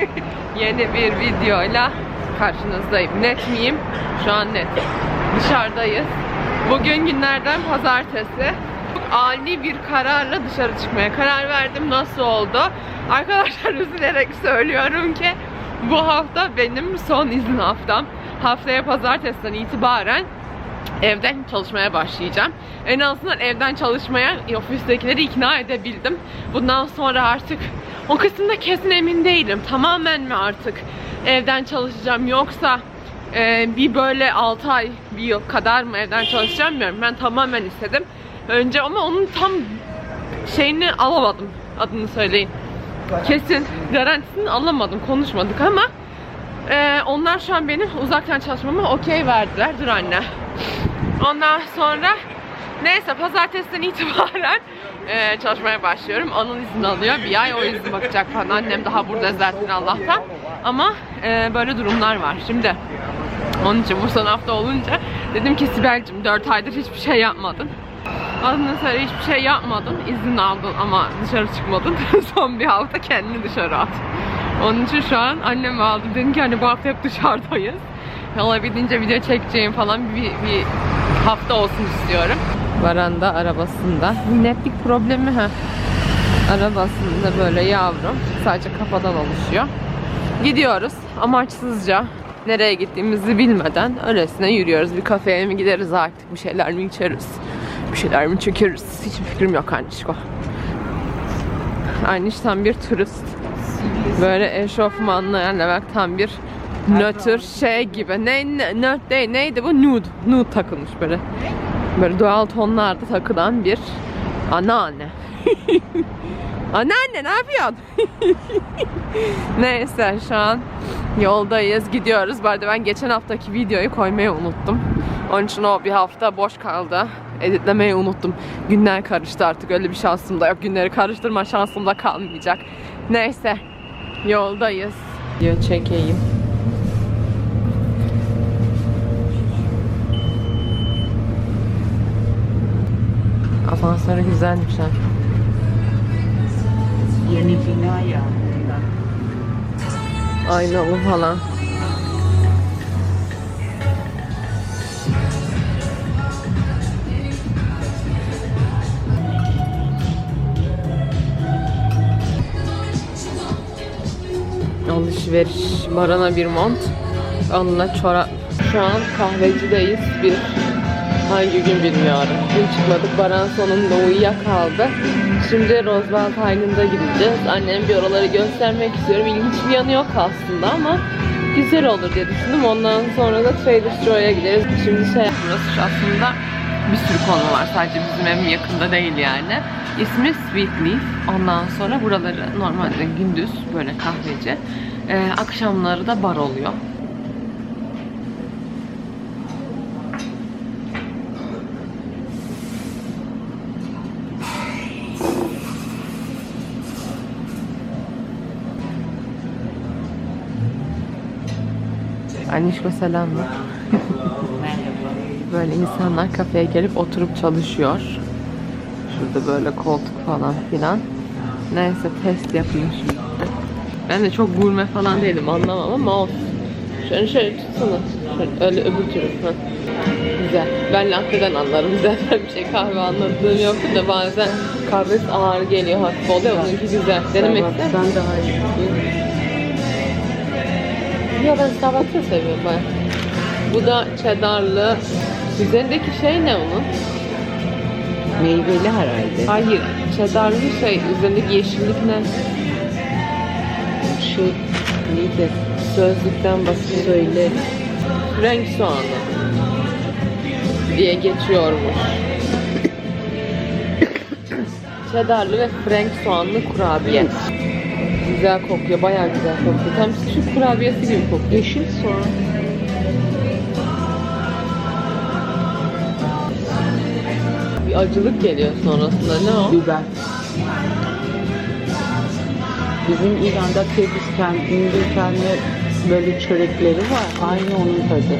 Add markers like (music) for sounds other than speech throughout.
(laughs) Yeni bir videoyla karşınızdayım. Net miyim? Şu an net. Dışarıdayız. Bugün günlerden pazartesi. Çok ani bir kararla dışarı çıkmaya karar verdim. Nasıl oldu? Arkadaşlar (laughs) üzülerek söylüyorum ki bu hafta benim son izin haftam. Haftaya pazartesiden itibaren evden çalışmaya başlayacağım. En azından evden çalışmaya ofistekileri ikna edebildim. Bundan sonra artık o kısımda kesin emin değilim. Tamamen mi artık evden çalışacağım yoksa e, bir böyle 6 ay, bir yıl kadar mı evden çalışacağım bilmiyorum. Ben tamamen istedim. Önce ama onun tam şeyini alamadım. Adını söyleyin. Kesin garantisini alamadım. Konuşmadık ama ee, onlar şu an benim uzaktan çalışmama okey verdiler. Dur anne. Ondan sonra neyse pazartesiden itibaren e, çalışmaya başlıyorum. Onun izin alıyor. Bir ay o izin bakacak falan. Annem daha burada zaten Allah'tan. Ama e, böyle durumlar var. Şimdi onun için bu son hafta olunca dedim ki Sibel'cim 4 aydır hiçbir şey yapmadın. Adını söyle hiçbir şey yapmadın. izin aldın ama dışarı çıkmadın. (laughs) son bir hafta kendini dışarı at. Onun için şu an annemi aldım. Dedim ki hani bu hafta hep dışarıdayız. Olabildiğince video çekeceğim falan bir, bir hafta olsun istiyorum. Varanda arabasında. Netlik problemi ha. Arabasında böyle yavrum. Sadece kafadan oluşuyor. Gidiyoruz amaçsızca. Nereye gittiğimizi bilmeden öylesine yürüyoruz. Bir kafeye mi gideriz artık? Bir şeyler mi içeriz? Bir şeyler mi çekeriz? Hiçbir fikrim yok Anişko. Aniş tam bir turist. Böyle eşofmanlı yani tam bir nötr şey gibi. Ne, ne değil neydi bu? Nude. Nude takılmış böyle. Böyle doğal tonlarda takılan bir anneanne. (laughs) Anneanne ne yapıyorsun? (laughs) Neyse şu an yoldayız gidiyoruz. Bu arada ben geçen haftaki videoyu koymayı unuttum. Onun için o bir hafta boş kaldı. Editlemeyi unuttum. Günler karıştı artık öyle bir şansım da yok. Günleri karıştırma şansım da kalmayacak. Neyse yoldayız. Video çekeyim. Asansörü güzelmiş ha. Yeni bina ya. Aynalı falan. Alışveriş. Barana bir mont. Alına çorap. Şu an kahvecideyiz. Bir hangi gün bilmiyorum. Gün çıkmadık. Baran sonunda uyuyakaldı. Şimdi Roosevelt Island'a gideceğiz. Annem bir oraları göstermek istiyorum. İlginç bir yanı yok aslında ama güzel olur diye düşündüm. Ondan sonra da Trader Joe'ya gideriz. Şimdi şey burası aslında bir sürü konu var. Sadece bizim evim yakında değil yani. İsmi Sweet Leaf. Ondan sonra buraları normalde gündüz böyle kahveci. Ee, akşamları da bar oluyor. Anişko selamlar. Merhaba. Böyle insanlar kafeye gelip oturup çalışıyor. Şurada böyle koltuk falan filan. Neyse test yapayım şimdi. Ben de çok gurme falan değilim anlamam ama olsun. Şöyle şöyle tutsana. Şöyle, öyle öbür türlü. Güzel. Ben latte'den anlarım. Zaten (laughs) bir şey kahve anladığım yoktu da bazen kahvesi ağır geliyor, hafif oluyor. Bununki güzel. Denemek ister misin? Sen daha iyi. Ya ben Starbucks'ı seviyorum ben. Bu da cheddarlı. Üzerindeki şey ne onun? Meyveli herhalde. Hayır, cheddarlı şey. Üzerindeki yeşillik ne? Şu neydi? Sözlükten basıyor. Söyle. Renk soğanı diye geçiyormuş. Cheddarlı ve frank soğanlı kurabiye. Güzel kokuyor, bayağı güzel kokuyor. Tam süt kurabiyesi gibi kokuyor. Yeşil soğan. Bir acılık geliyor sonrasında. Ne o? Biber. Bizim İran'da Kıbrıs kentinde kendi böyle çörekleri var. Aynı onun tadı.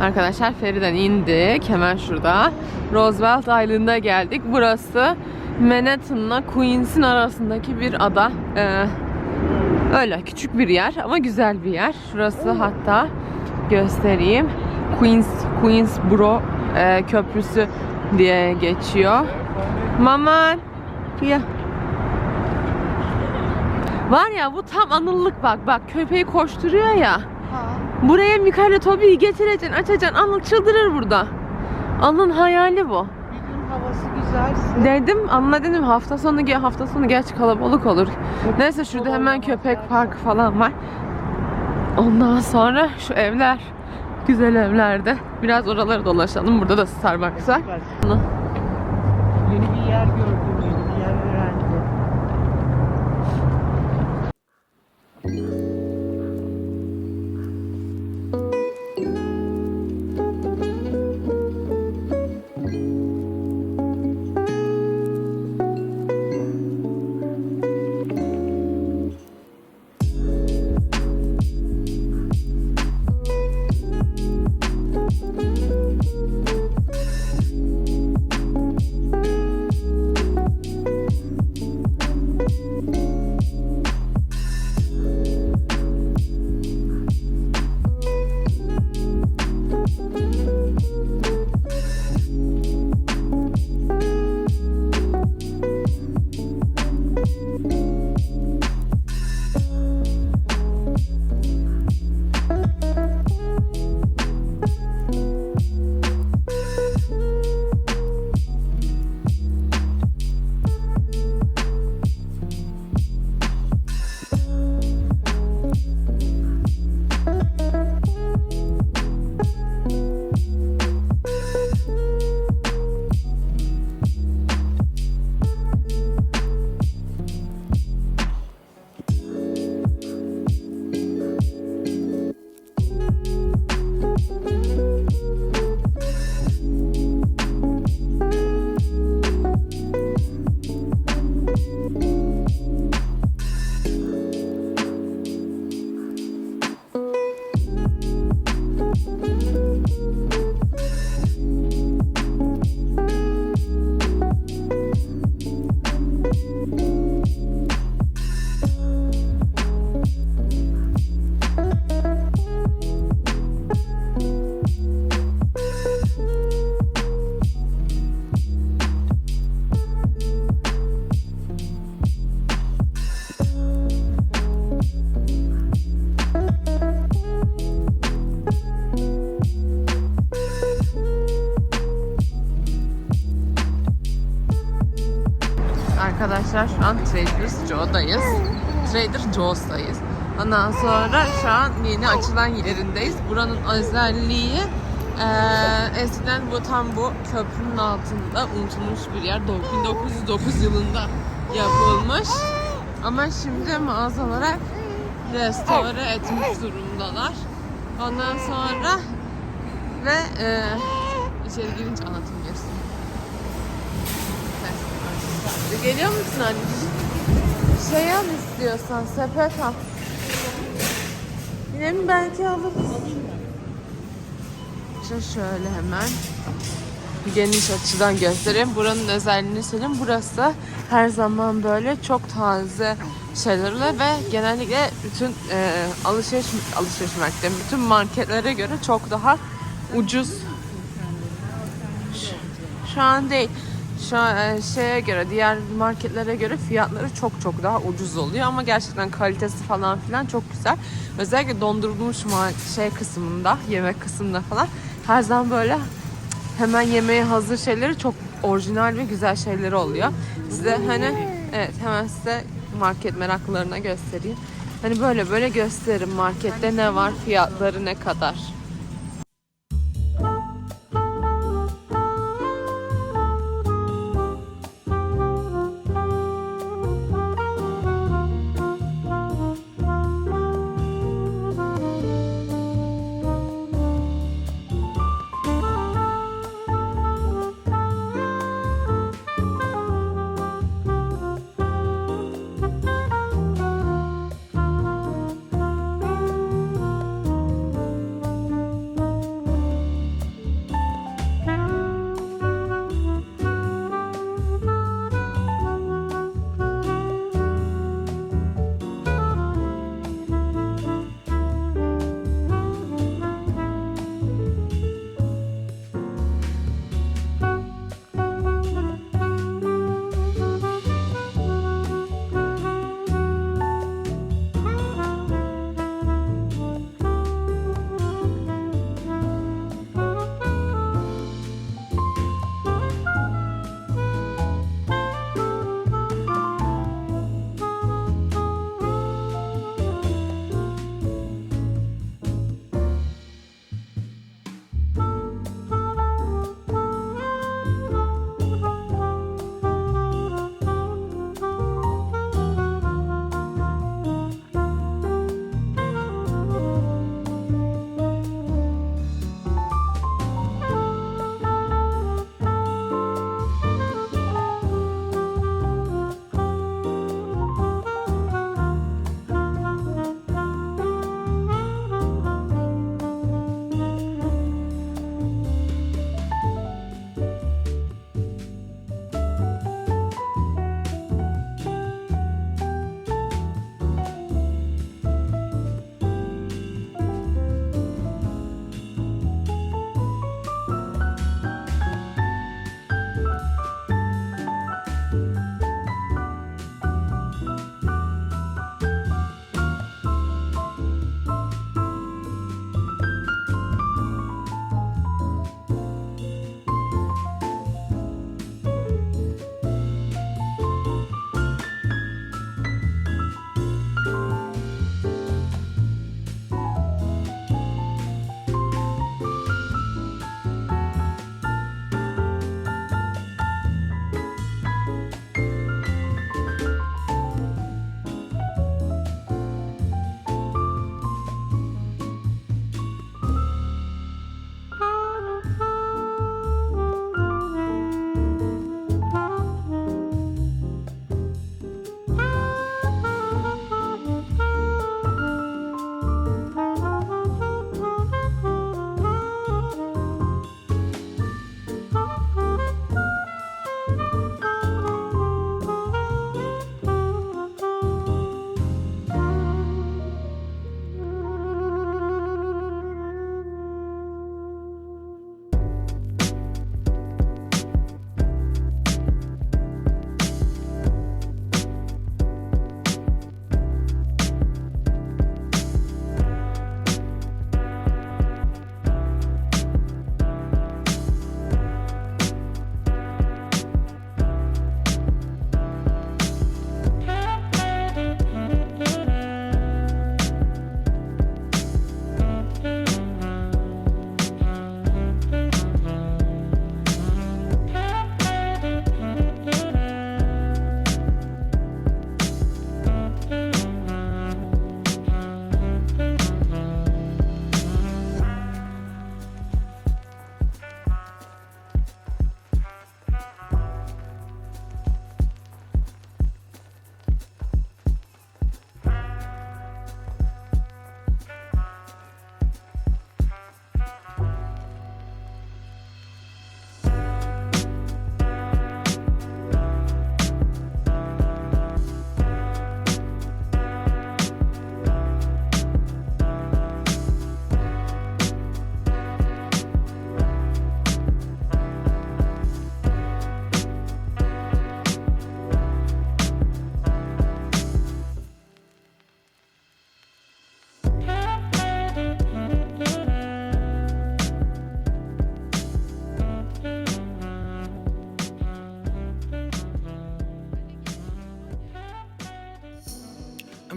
Arkadaşlar feriden indik. Hemen şurada. Roosevelt Island'a geldik. Burası Manhattan'la Queens'in arasındaki bir ada. Ee, öyle küçük bir yer ama güzel bir yer. Şurası hatta göstereyim. Queens Queensboro e, köprüsü diye geçiyor. Maman. Ya. Var ya bu tam anıllık bak. Bak köpeği koşturuyor ya. Buraya Mikaela Tobi'yi getireceksin, açacaksın. Anıl çıldırır burada. Anıl'ın hayali bu. Bir gün havası güzelse Dedim ama dedim hafta sonu hafta sonu geç kalabalık olur. Neyse şurada hemen köpek parkı falan var. Ondan sonra şu evler güzel evlerde. Biraz oraları dolaşalım. Burada da Starbucks var. Yeni bir yer gördüm, Arkadaşlar şu an Trader Joe'dayız. Trader Joe's'dayız. Ondan sonra şu an yeni açılan yerindeyiz. Buranın özelliği eee, eskiden bu tam bu köprünün altında unutulmuş bir yer. 1909 yılında yapılmış. Ama şimdi mağazalara restore etmiş durumdalar. Ondan sonra ve eee içeri girince anlatayım Geliyor musun anneciğim? Şey al istiyorsan, sepet al. Yine mi belki alırız? İşte şöyle hemen geniş açıdan göstereyim. Buranın özelliğini söyleyeyim. Burası her zaman böyle çok taze şeylerle ve genellikle bütün e, alışveriş alışveriş merkezleri, bütün marketlere göre çok daha ucuz. Şu- Şu an değil. Şu an e, şeye göre diğer marketlere göre fiyatları çok çok daha ucuz oluyor ama gerçekten kalitesi falan filan çok güzel. Özellikle dondurulmuş şey kısmında, yemek kısmında falan her zaman böyle hemen yemeğe hazır şeyleri çok orijinal ve güzel şeyleri oluyor. Size hani evet hemen size market meraklılarına göstereyim. Hani böyle böyle gösteririm markette ne var, fiyatları ne kadar.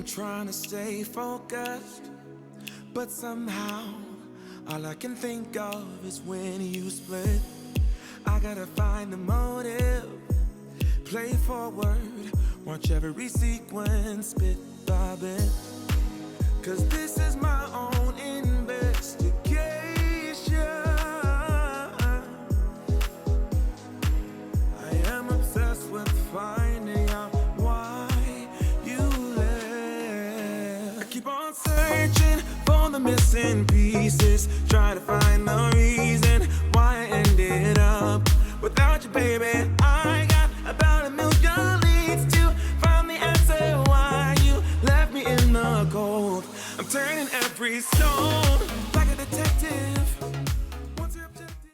Trying to stay focused, but somehow all I can think of is when you split. I gotta find the motive, play forward, watch every sequence bit by bit. Cause this is my missing pieces, trying to find the reason why I ended up without you, baby. I got about a million leads to find the answer why you left me in the cold. I'm turning every stone.